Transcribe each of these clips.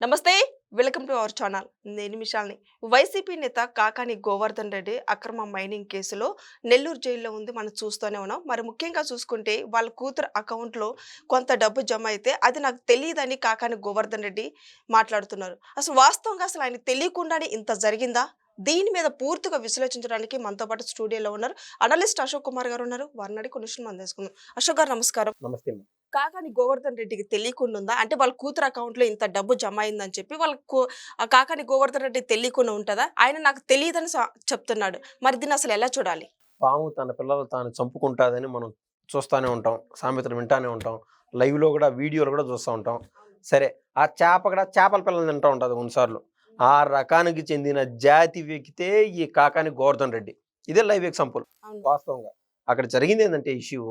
నమస్తే welcome to our channel. నేను మిషాల్ని. YCP నేత కాకాని గోవర్ధన్ రెడ్డి అక్రమ మైనింగ్ కేసులో నెల్లూరు జైల్లో ఉంది. మనం చూస్తూనే ఉన్నాం. మరి ముఖ్యంగా చూసుకుంటే వాళ్ళ కూతురు అకౌంట్లో కొంత డబ్బు జమ అయితే అది నాకు తెలియదని కాకాని గోవర్ధన్ రెడ్డి మాట్లాడుతున్నారు. అసలు వాస్తవంగా అసలు ఆయన తెలియకుండానే ఇంత జరిగిందా? దీని మీద పూర్తిగా విశ్లేషించడానికి మనతో పాటు స్టూడియోలో ఉన్నారు. అనలిస్ట్ అశోక్ కుమార్ గారు ఉన్నారు. వారిని అడిగి కొన్ని విషయం మనం తెలుసుకుందాం. అశోక్ గారు నమస్కారం. నమస్తే కాకాని గోవర్ధన్ రెడ్డికి తెలియకుండా ఉందా అంటే వాళ్ళ కూతురు అకౌంట్లో ఇంత డబ్బు జమ అయిందని చెప్పి వాళ్ళ కూ- ఆ కాకాని గోవర్ధన్ రెడ్డి తెలియకుండా ఉంటుందా? ఆయన నాకు తెలియదని చెప్తున్నాడు. మరి దీన్ని అసలు ఎలా చూడాలి? పాము తన పిల్లలు తాను చంపుకుంటాదని మనం చూస్తూనే ఉంటాం. సామెతలు వింటానే ఉంటాం. లైవ్లో కూడా వీడియోలు కూడా చూస్తూ ఉంటాం. సరే ఆ చేప కూడా చేపల పిల్లలు తింటూ ఉంటుంది కొన్నిసార్లు ఆ రకానికి చెందిన జాతి వ్యక్తే ఈ కాకాని గోవర్ధన్ రెడ్డి. ఇదే లైవ్ ఎగ్జాంపుల్. వాస్తవంగా అక్కడ జరిగింది ఏంటంటే ఇష్యూ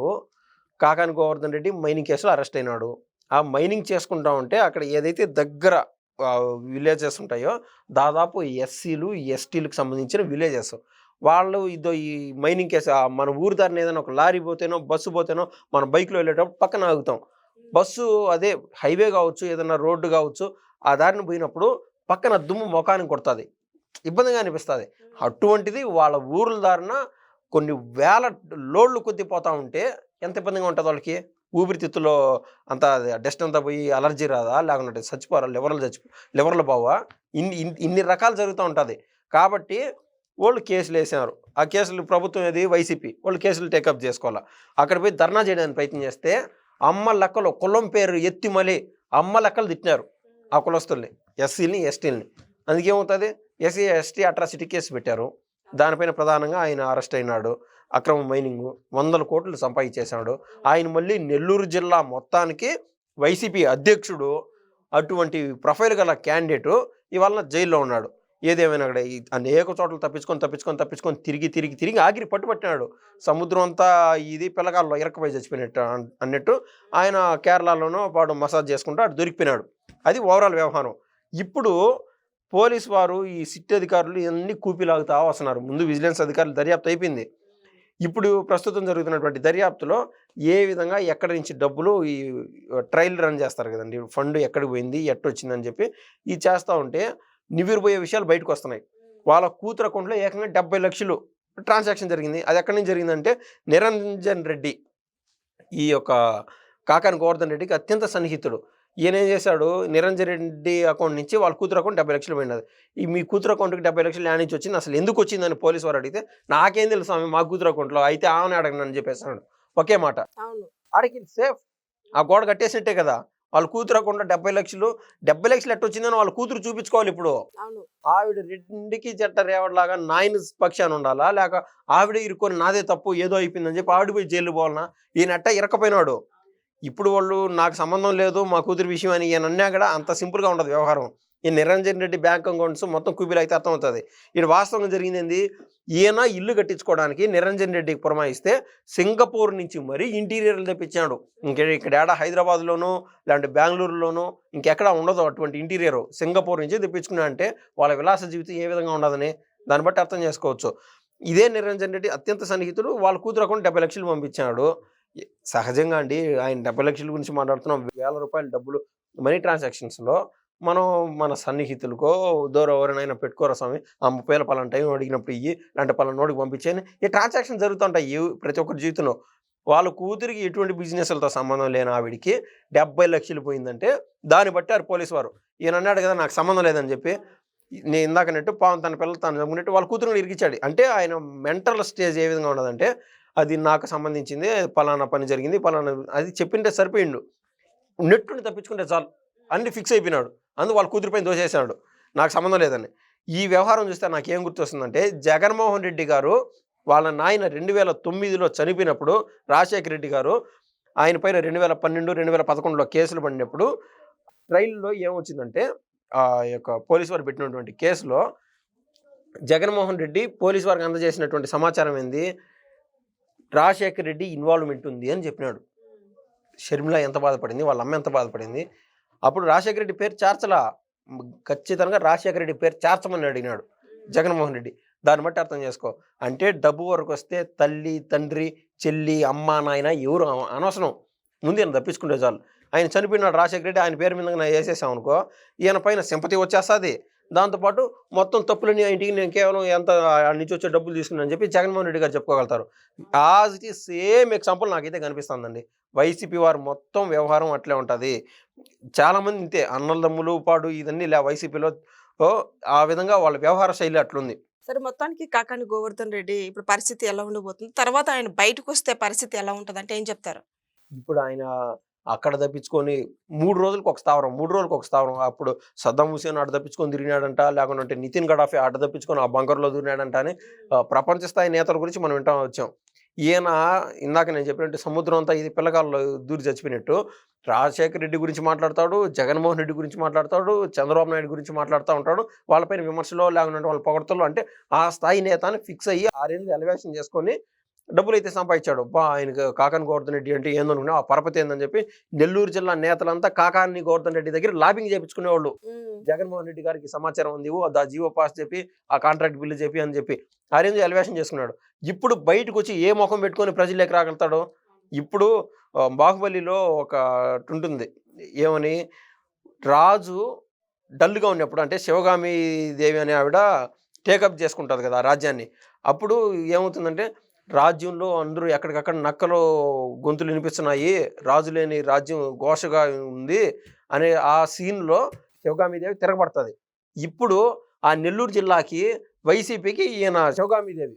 కాకాని గోవర్ధన్ రెడ్డి మైనింగ్ కేసులో అరెస్ట్ అయినాడు. ఆ మైనింగ్ చేసుకుంటా ఉంటే అక్కడ ఏదైతే దగ్గర విలేజెస్ ఉంటాయో దాదాపు ఎస్సీలు ఎస్టీలకు సంబంధించిన విలేజెస్. వాళ్ళు ఇదో ఈ మైనింగ్ కేసు మన ఊరి దారిని ఏదైనా ఒక లారీ పోతేనో బస్సు పోతేనో మన బైక్లో వెళ్ళేటప్పుడు పక్కన ఆగుతాం. బస్సు అదే హైవే కావచ్చు ఏదైనా రోడ్డు కావచ్చు ఆ దారిని పోయినప్పుడు పక్కన దుమ్ము ముఖానికి కొడుతుంది. ఇబ్బందిగా అనిపిస్తుంది. అటువంటిది వాళ్ళ ఊర్ల దారిన కొన్ని వేల లోడ్లు కొద్ది పోతా ఉంటే ఎంత ఇబ్బందిగా ఉంటుంది వాళ్ళకి? ఊపిరితిత్తులో అంత డస్ట్ అంతా పోయి అలర్జీ రాదా? లేకుంటే చచ్చిపోరా? లివర్లు చచ్చిపో లివర్లు బావా ఇన్ని ఇన్ని- రకాలు జరుగుతూ ఉంటుంది. కాబట్టి వాళ్ళు కేసులు వేసినారు. ఆ కేసులు ప్రభుత్వం ఏది? వైసీపీ. వాళ్ళు కేసులు టేకప్ చేసుకోవాలా? అక్కడ పోయి ధర్నా చేయడానికి ప్రయత్నం చేస్తే అమ్మ లెక్కలు కులం పేరు ఎత్తి మళ్ళీ అమ్మ లెక్కలు తిట్టినారు ఆ కులస్తుల్ని ఎస్సీని ఎస్టీలని. అందుకేమవుతుంది? ఎస్సీ ఎస్టీ అట్రాసిటీ కేసు పెట్టారు. దానిపైన ప్రధానంగా ఆయన అరెస్ట్ అయినాడు. అక్రమ మైనింగ్ వందల కోట్లు సంపాదించేశాడు. ఆయన మళ్ళీ నెల్లూరు జిల్లా మొత్తానికి వైసీపీ అధ్యక్షుడు అటువంటి ప్రొఫైల్ గల క్యాండిడేటు ఇవాళ జైల్లో ఉన్నాడు. ఏదేమైనా అక్కడ అనేక చోట్ల తప్పించుకొని తప్పించుకొని తప్పించుకొని తిరిగి తిరిగి తిరిగి ఆగిరి పట్టుపట్టినాడు సముద్రం అంతా ఇది పిల్లగాల్లో ఇరకపోయి చచ్చిపోయినట్టు అన్నట్టు ఆయన కేరళలోనో వాడు మసాజ్ చేసుకుంటూ అటు దొరికిపోయినాడు. అది ఓవరాల్ వ్యవహారం. ఇప్పుడు పోలీస్ వారు ఈ సిట్ అధికారులు ఇవన్నీ కూపిలాగుతా వస్తున్నారు. ముందు విజిలెన్స్ అధికారులు దర్యాప్తు అయిపోయింది. ఇప్పుడు ప్రస్తుతం జరుగుతున్నటువంటి దర్యాప్తులో ఏ విధంగా ఎక్కడి నుంచి డబ్బులు ఈ ట్రయల్ రన్ చేస్తారు కదండి? ఫండ్ ఎక్కడికి పోయింది ఎట్టొచ్చిందని చెప్పి ఇది చేస్తూ ఉంటే నివిరిపోయే విషయాలు బయటకు వస్తున్నాయి. వాళ్ళ కూతురు అకౌంట్లో ఏకంగా డెబ్బై లక్షలు ట్రాన్సాక్షన్ జరిగింది. అది ఎక్కడి నుంచి జరిగిందంటే నిరంజన్ రెడ్డి ఈ యొక్క కాకాని గోవర్ధన్ రెడ్డికి అత్యంత సన్నిహితుడు. ఈయన ఏం చేశాడు? నిరంజన్ రెడ్డి అకౌంట్ నుంచి వాళ్ళ కూతురు అకౌంట్ డెబ్బై లక్షలు పోయినది. ఈ మీ కూతురు అకౌంట్కి డెబ్బై లక్షలు ల్యాండ్ నుంచి వచ్చింది. అసలు ఎందుకు వచ్చిందని పోలీసు వారు అడిగితే నాకేం తెలుసు స్వామి మా కూతురు అకౌంట్లో అయితే ఆమె అడగను అని చెప్పేసాడు ఒకే మాట. ఆడికి సేఫ్. ఆ గోడ కట్టేసినట్టే కదా. వాళ్ళ కూతురు అకౌంట్లో డెబ్బై లక్షలు డెబ్బై లక్షలు ఎట్ట వచ్చిందని వాళ్ళ కూతురు చూపించుకోవాలి ఇప్పుడు. ఆవిడ రెండుకి జట్ట రేవడలాగా నాయన పక్షాన ఉండాలా? లేక ఆవిడ ఇరుకొని నాదే తప్పు ఏదో అయిపోయిందని చెప్పి ఆవిడ పోయి జైలు పోవాలనా? ఈయన అట్ట ఇరకపోయినాడు ఇప్పుడు వాళ్ళు నాకు సంబంధం లేదు మా కూతురు విషయం అని ఈయన అన్నా కూడా అంత సింపుల్గా ఉండదు వ్యవహారం. ఈ నిరంజన్ రెడ్డి బ్యాంక్ అకౌంట్స్ మొత్తం కూబీలు అయితే అర్థమవుతుంది. ఇది వాస్తవంగా జరిగింది ఏంది? ఈయన ఇల్లు కట్టించుకోవడానికి నిరంజన్ రెడ్డికి పురమాయిస్తే సింగపూర్ నుంచి మరీ ఇంటీరియర్లు తెప్పించాడు. ఇంక ఇక్కడ ఏడా హైదరాబాద్లోనూ లేదంటే బెంగళూరులోనూ ఇంకెక్కడా ఉండదు అటువంటి ఇంటీరియర్. సింగపూర్ నుంచి తెప్పించుకున్నా అంటే వాళ్ళ విలాస జీవితం ఏ విధంగా ఉండదని దాన్ని బట్టి అర్థం చేసుకోవచ్చు. ఇదే నిరంజన్ రెడ్డి అత్యంత సన్నిహితుడు. వాళ్ళ కూతురు అకౌంట్ డెబ్బై లక్షలు పంపించాడు. సహజంగా అండి. ఆయన డెబ్బై లక్షల గురించి మాట్లాడుతున్నాం. వేల రూపాయల డబ్బులు మనీ ట్రాన్సాక్షన్స్లో మనం మన సన్నిహితులకో దూరం ఎవరినైనా పెట్టుకోరా స్వామి? ఆ ముప్పై వేల పలానా టైం అడిగినప్పుడు ఇయ్యి అంటే పలానా నోటికి పంపించేయని ఈ ట్రాన్సాక్షన్ జరుగుతుంటాయి. ప్రతి ఒక్కరి జీవితంలో. వాళ్ళ కూతురికి ఎటువంటి బిజినెస్లతో సంబంధం లేని ఆవిడికి డెబ్బై లక్షలు పోయిందంటే దాన్ని బట్టి ఆ పోలీసు వారు. ఈయన అన్నాడు కదా నాకు సంబంధం లేదని చెప్పి నేను ఇందాకనట్టు పావం తన పిల్లలు తను చంపుకున్నట్టు వాళ్ళ కూతురుని ఇరికిచ్చాడు. అంటే ఆయన మెంటల్ స్టేజ్ ఏ విధంగా ఉన్నదంటే అది నాకు సంబంధించింది పలానా పని జరిగింది పలానా అది చెప్పింటే సరిపోయిండు. నెట్టుని తప్పించుకుంటే చాలు. అన్ని ఫిక్స్ అయిపోయినాడు. అందు వాళ్ళు కూతురు పైన దోసేసాడు నాకు సంబంధం లేదని. ఈ వ్యవహారం చూస్తే నాకు ఏం గుర్తొస్తుందంటే జగన్మోహన్ రెడ్డి గారు వాళ్ళ నాయన రెండు వేల తొమ్మిదిలో చనిపోయినప్పుడు రాజశేఖర రెడ్డి గారు ఆయన పైన రెండు వేల పన్నెండు రెండు వేల పదకొండులో కేసులు పడినప్పుడు ట్రైల్లో ఏమొచ్చిందంటే ఆ యొక్క పోలీసు వారు పెట్టినటువంటి కేసులో జగన్మోహన్ రెడ్డి పోలీసు వారికి అందజేసినటువంటి సమాచారం ఏంది? రాజశేఖర రెడ్డి ఇన్వాల్వ్మెంట్ ఉంది అని చెప్పినాడు. షర్మిల ఎంత బాధపడింది? వాళ్ళ అమ్మ ఎంత బాధపడింది? అప్పుడు రాజశేఖర రెడ్డి పేరు చేర్చలా. ఖచ్చితంగా రాజశేఖర రెడ్డి పేరు చేర్చమని అడిగినాడు జగన్మోహన్ రెడ్డి. దాన్ని బట్టి అర్థం చేసుకో. అంటే డబ్బు వరకు వస్తే తల్లి తండ్రి చెల్లి అమ్మ నాయన ఎవరు అన- అనవసరం. ముందు ఈయన తప్పించుకుంటే చాలు. ఆయన చనిపోయినాడు రాజశేఖర రెడ్డి ఆయన పేరు మీద నా వేసేసాం అనుకో ఈయన పైన సింపతి వచ్చేస్తుంది. దాంతోపాటు మొత్తం తప్పులని ఇంటికి నేను కేవలం ఎంత నుంచి వచ్చే డబ్బులు తీసుకున్నాను చెప్పి జగన్మోహన్ రెడ్డి గారు చెప్పుకోగలుగుతారు. As it is same example నాకైతే కనిపిస్తుందండి. వైసీపీ వారు మొత్తం వ్యవహారం అట్లే ఉంటుంది. చాలామంది ఇంతే అన్నదమ్ములు పాడు ఇదన్నీ లే వైసీపీలో ఓ, ఆ విధంగా వాళ్ళ వ్యవహార శైలి అట్లుంది. సరే మొత్తానికి కాకాని గోవర్ధన్ రెడ్డి ఇప్పుడు పరిస్థితి ఎలా ఉండబోతుంది తర్వాత ఆయన బయటకు వస్తే పరిస్థితి ఎలా ఉంటుంది అంటే ఏం చెప్తారు? ఇప్పుడు ఆయన అక్కడ తప్పించుకొని మూడు రోజులకు ఒక స్థావరం మూడు రోజులకు ఒక స్థావరం. అప్పుడు సద్దాం హుసేన్ ఆడ తప్పించుకొని తిరిగినాడంట లేకుంటే నితిన్ గడాఫీ ఆడ తప్పించుకొని ఆ బంకర్లో దూరినాడంట అని ఆ, ప్రపంచ స్థాయి నేతల గురించి మనం వింటా వచ్చాం. ఈయన ఇందాక నేను చెప్పినట్టు సముద్రం అంతా ఇది పిల్లకాల్లో దూరి చచ్చిపోయినట్టు రాజశేఖర రెడ్డి గురించి మాట్లాడతాడు జగన్మోహన్ రెడ్డి గురించి మాట్లాడతాడు చంద్రబాబు నాయుడు గురించి మాట్లాడుతూ ఉంటాడు. వాళ్ళపైన విమర్శలో లేకుంటే వాళ్ళ పొగడతలు అంటే ఆ స్థాయి నేత అని ఫిక్స్ అయ్యి ఆరేళ్ళు ఎలివేషన్ చేసుకొని డబ్బులు అయితే సంపాదించాడు. బా ఆయనకు కాకాని గోవర్ధన్ రెడ్డి అంటే ఏందనుకున్నా ఆ పరపతి ఏందని చెప్పి నెల్లూరు జిల్లా నేతలంతా కాకాని గోవర్ధన్ రెడ్డి దగ్గర లాబింగ్ చేయించుకునేవాళ్ళు జగన్మోహన్ రెడ్డి గారికి సమాచారం ఉంది దా జీవో పాస్ చెప్పి ఆ కాంట్రాక్ట్ బిల్లు చెప్పి అని చెప్పి ఆ రేంజ్ ఎలివేషన్ చేసుకున్నాడు. ఇప్పుడు బయటకు వచ్చి ఏ ముఖం పెట్టుకొని ప్రజల్లోకి రాగలుగుతాడు ఇప్పుడు ఆ, బాహుబలిలో ఒక ఉంటుంది ఏమని? రాజు డల్గా ఉన్నప్పుడు అంటే శివగామి దేవి అనే ఆవిడ టేకప్ చేసుకుంటుంది కదా ఆ రాజ్యాన్ని. అప్పుడు ఏమవుతుందంటే రాజ్యంలో అందరూ ఎక్కడికక్కడ నక్కలు గొంతులు వినిపిస్తున్నాయి రాజు లేని రాజ్యం ఘోషగా ఉంది అనే ఆ సీన్లో శివగామిదేవి తిరగబడుతుంది. ఇప్పుడు ఆ నెల్లూరు జిల్లాకి వైసీపీకి ఈయన శివగామిదేవి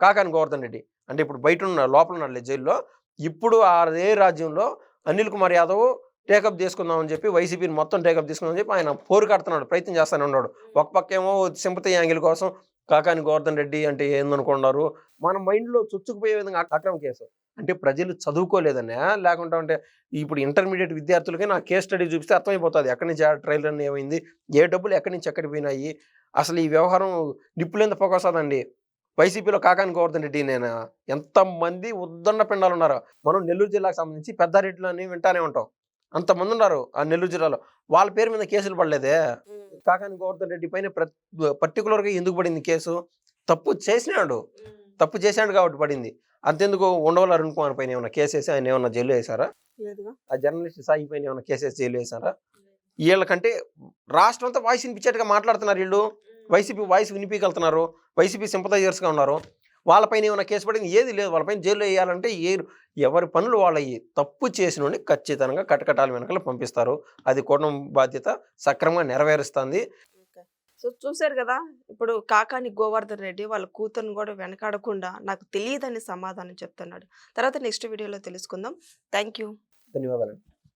కాకాని గోవర్ధన్ రెడ్డి. అంటే ఇప్పుడు బయట ఉన్న లోపల ఉన్నాడు జైల్లో ఇప్పుడు అదే రాజ్యంలో అనిల్ కుమార్ యాదవ్ టేకప్ తీసుకుందామని చెప్పి వైసీపీని మొత్తం టేకప్ తీసుకుందామని చెప్పి ఆయన పోరు కడుతున్నాడు ప్రయత్నం చేస్తానే ఉన్నాడు. ఒక పక్క ఏమో సింపతి యాంగిల్ కోసం కాకాని గోవర్ధన్ రెడ్డి అంటే ఏందనుకున్నారు? మన మైండ్లో చొచ్చుకుపోయే విధంగా అక్రమ కేసు. అంటే ప్రజలు చదువుకోలేదనే లేకుంటే అంటే ఇప్పుడు ఇంటర్మీడియట్ విద్యార్థులకి నా కేస్ స్టడీ చూపిస్తే అర్థమైపోతుంది. ఎక్కడి నుంచి ట్రైలర్ ఏమైంది? ఏ డబ్బులు ఎక్కడి నుంచి ఎక్కడికి పోయినాయి? అసలు ఈ వ్యవహారం నిప్పులేంత పొగసాదండి. వైసీపీలో కాకాని గోవర్ధన్ రెడ్డి నేను? ఎంతమంది ఉద్దండ పిండాలు ఉన్నారు మనం నెల్లూరు జిల్లాకు సంబంధించి పెద్దారెడ్డిలో అని వింటానే ఉంటాం. అంతమంది ఉన్నారు ఆ నెల్లూరు జిల్లాలో. వాళ్ళ పేరు మీద కేసులు పడలేదే. కాకాని గోవర్ధన్ రెడ్డి పైన పర్టికులర్గా ఎందుకు పడింది కేసు? తప్పు చేసినాడు. తప్పు చేశాడు కాబట్టి పడింది. అంతెందుకు ఉండవల అరుణ్ కుమార్ పైన ఏమైనా కేసు వేసి ఆయన ఏమన్నా జైలు వేశారా? ఆ జర్నలిస్ట్ సాయి పైన ఏమైనా కేసు వేసి జైలు వేశారా? వీళ్ళకంటే రాష్ట్రం అంతా వాయిస్ వినిపించేట్టుగా మాట్లాడుతున్నారు వీళ్ళు. వైసీపీ వాయిస్ వినిపించగలుగుతున్నారు. వైసీపీ సింపథైజర్స్గా ఉన్నారు. వాళ్ళపైన ఏమైనా కేసు పడింది? ఏది లేదు. వాళ్ళపైన జైల్లో వేయాలంటే ఏ ఎవరి పనులు వాళ్ళవి తప్పు చేసిన ఖచ్చితంగా కటకటాల వెనకాల పంపిస్తారు. అది కుటుంబ బాధ్యత సక్రమంగా నెరవేరుస్తుంది. సో చూశారు కదా ఇప్పుడు కాకాని గోవర్ధన్ రెడ్డి వాళ్ళ కూతురుని కూడా వెనకాడకుండా నాకు తెలియదని సమాధానం చెప్తున్నాడు. తర్వాత నెక్స్ట్ వీడియోలో తెలుసుకుందాం. థ్యాంక్ యూ ధన్యవాదాలు.